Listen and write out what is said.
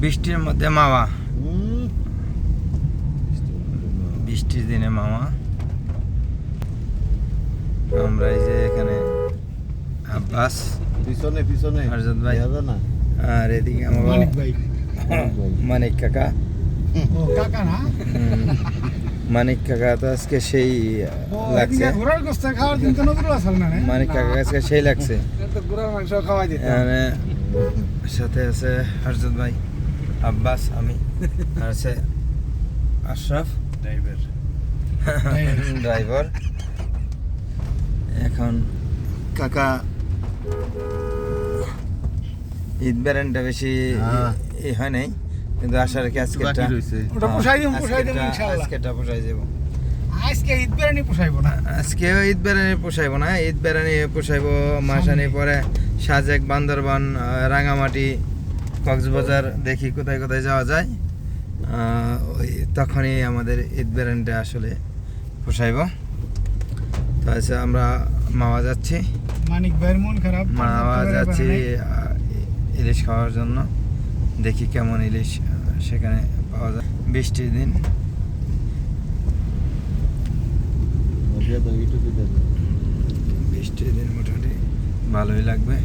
বৃষ্টির মধ্যে মামা। বৃষ্টির দিনে মামা। আমরা এই যে এখানে আব্বাস পিছনে পিছনে। আরজাদ ভাই। দেখা না? আর এদিকে আমার মানিক ভাই। মানিক কাকা। ও কাকা না? মানিক কাকা তো আজকে সেই লাগছে। ঘোড়ার গোস্ত খাওয়ার দিন তো নজরুল আসল না মানিক কাকা আজকে সেই লাগছে। তো ঘোড়ার মাংস খাওয়াই দিত। সাথে আছে হরজত ভাই। আব্বাস আমি। আর আছে আশরাফ। ড্রাইভার ড্রাইভার এখন কাকা ঈদ বেরেনটা বেশি হ্যাঁ। ই হয় নাই কিন্তু আশা রাখি আজকেরটা বাকি ওটা পোষাই দিম পোষাই ইনশাআল্লাহ। আজকে ঈদ বেরানি পোষাইবো না। আজকেও ঈদ বেড়ানি পোষাইবো না ঈদ বেড়ানি পোষাইবো মাসানি পরে সাজেক বান্দরবান রাঙামাটি কক্সবাজার দেখি কোথায় কোথায় যাওয়া যায়। ওই তখনই আমাদের ঈদ বেড়ানিটা আসলে পোষাইবো। তো আছে আমরা মাওয়া যাচ্ছি। মানিক ভাইয়ের মন খারাপ মাওয়া যাচ্ছি ইলিশ খাওয়ার জন্য। দেখি কেমন ইলিশ সেখানে পাওয়া যায়। বৃষ্টির দিন। বৃষ্টির দিন মোটামুটি ভালোই লাগবে।